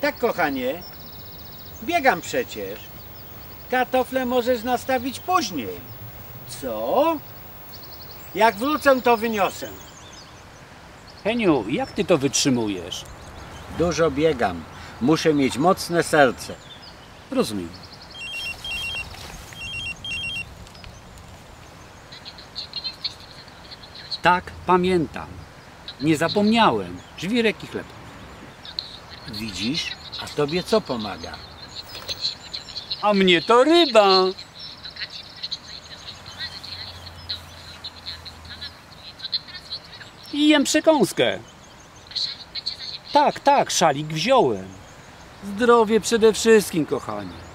Tak, kochanie. Biegam przecież. Kartofle możesz nastawić później. Co? Jak wrócę, to wyniosę. Heniu, jak ty to wytrzymujesz? Dużo biegam. Muszę mieć mocne serce. Rozumiem. Tak, pamiętam. Nie zapomniałem. Żwirek i chleb. Widzisz? A tobie co pomaga? A mnie to ryba. I jem przekąskę. Tak, tak, szalik wziąłem. Zdrowie przede wszystkim, kochanie.